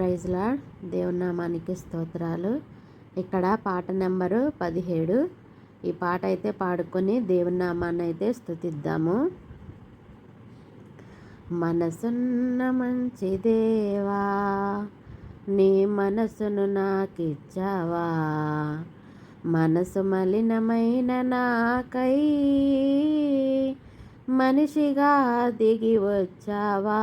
ప్రైజ్లా దేవునామానికి స్తోత్రాలు. ఇక్కడ పాట నెంబరు పదిహేడు. ఈ పాట అయితే పాడుకొని దేవునామాన్ని అయితే స్థుతిద్దాము మనసున్న మంచి దేవా నీ మనసును నాకిచ్చావా? మనసు మలినమైన నాకై మనిషిగా దిగి వచ్చావా?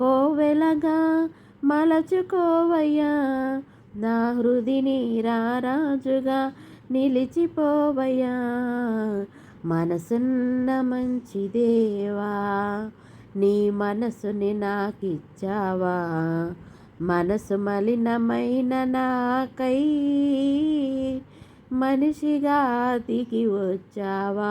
కోవెలగా మలచుకోవయ్యా. నా హృదిని రారాజుగా నిలిచిపోవయ్యా. మనసున్న మంచి దేవా నీ మనసుని నాకిచ్చావా. మనసు మలినమైన నాకై మనిషిగా దిగి వచ్చావా.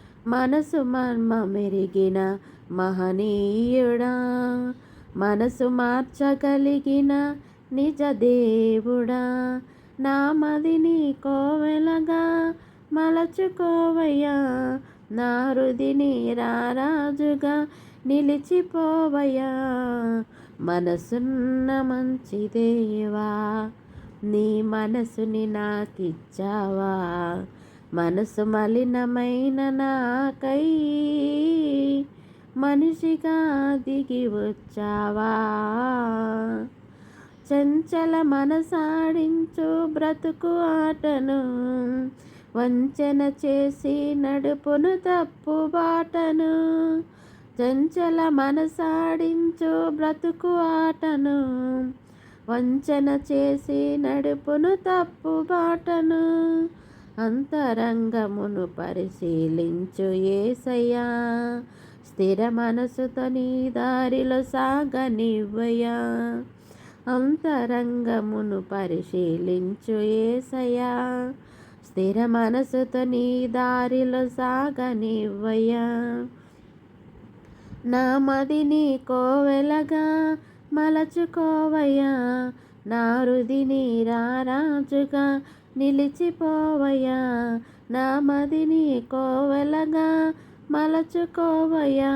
మనసు మర్మ మెరిగిన మహనీయుడా మనసు మార్చగలిగిన నిజ దేవుడా నామది నీ కోవెలగా మలచుకోవయ్యా నా హృదిని రారాజుగా నిలిచిపోవయ్యా మనసున్న మంచి దేవా నీ మనసుని నాకిచ్చావా మనసు మలినమైన నాకై మనిషిగా దిగి వచ్చావా? చంచల మనసాడించు బ్రతుకు ఆటను వంచన చేసి నడుపును తప్పు బాటను చంచల మనసాడించు బ్రతుకు ఆటను వంచన చేసి నడుపును తప్పు బాటను అంతరంగమును పరిశీలించు ఏసయ్యా. స్థిర మనసుతో నీ దారిలో సాగనివ్వయా అంతరంగమును పరిశీలించు ఏసయ్యా. స్థిర మనసుతో నీ దారిలో సాగనివ్వయా నా మదిని కోవెలగా మలచుకోవయ్యా. నా రుదిని రారాజుగా నిలిచిపోవయ్యా నా మదిని కోవెలగా మలచుకోవయ్యా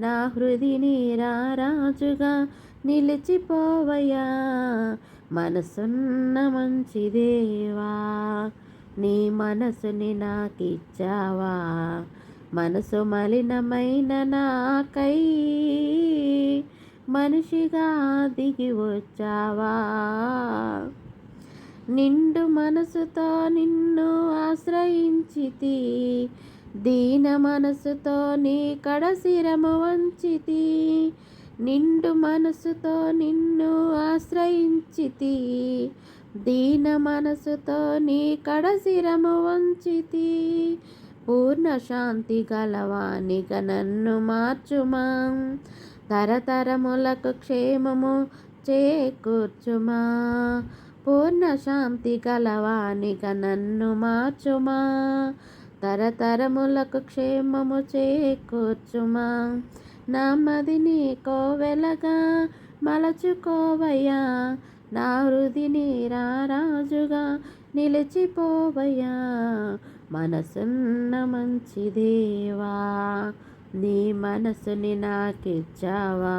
నా హృదిని రారాజుగా నిలిచిపోవయ్యా మనసున్న మంచి దేవా నీ మనసుని నాకిచ్చావా మనసు మలినమైన నాకై మనిషిగా దిగి వచ్చావా. నిండు మనసుతో నిన్ను ఆశ్రయించితి. దీన మనసుతో నీ కడశిరము వంచితి. నిండు మనసుతో నిన్ను ఆశ్రయించితి. దీన మనసుతో నీ కడశిరము వంచితి. పూర్ణ శాంతి గలవానిగా నన్ను మార్చుమా. తరతరములకు క్షేమము చేకూర్చుమా. పూర్ణ శాంతి కలవానిక నన్ను మార్చుమా? తరతరములకు క్షేమము చేకూర్చుమా? నమ్మది నీ కోవెలగా మలచుకోవయ్యా. నా హృది రారాజుగా నిలిచిపోవయ్యా. మనసున్న మంచి దేవా నీ మనసుని నాకిచ్చావా?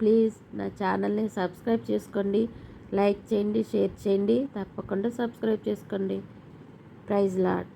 ప్లీజ్ నా ఛానల్ని సబ్స్క్రైబ్ చేసుకోండి లైక్ చేయండి షేర్ చేయండి తప్పకుండా సబ్స్క్రైబ్ చేసుకోండి. Praise lot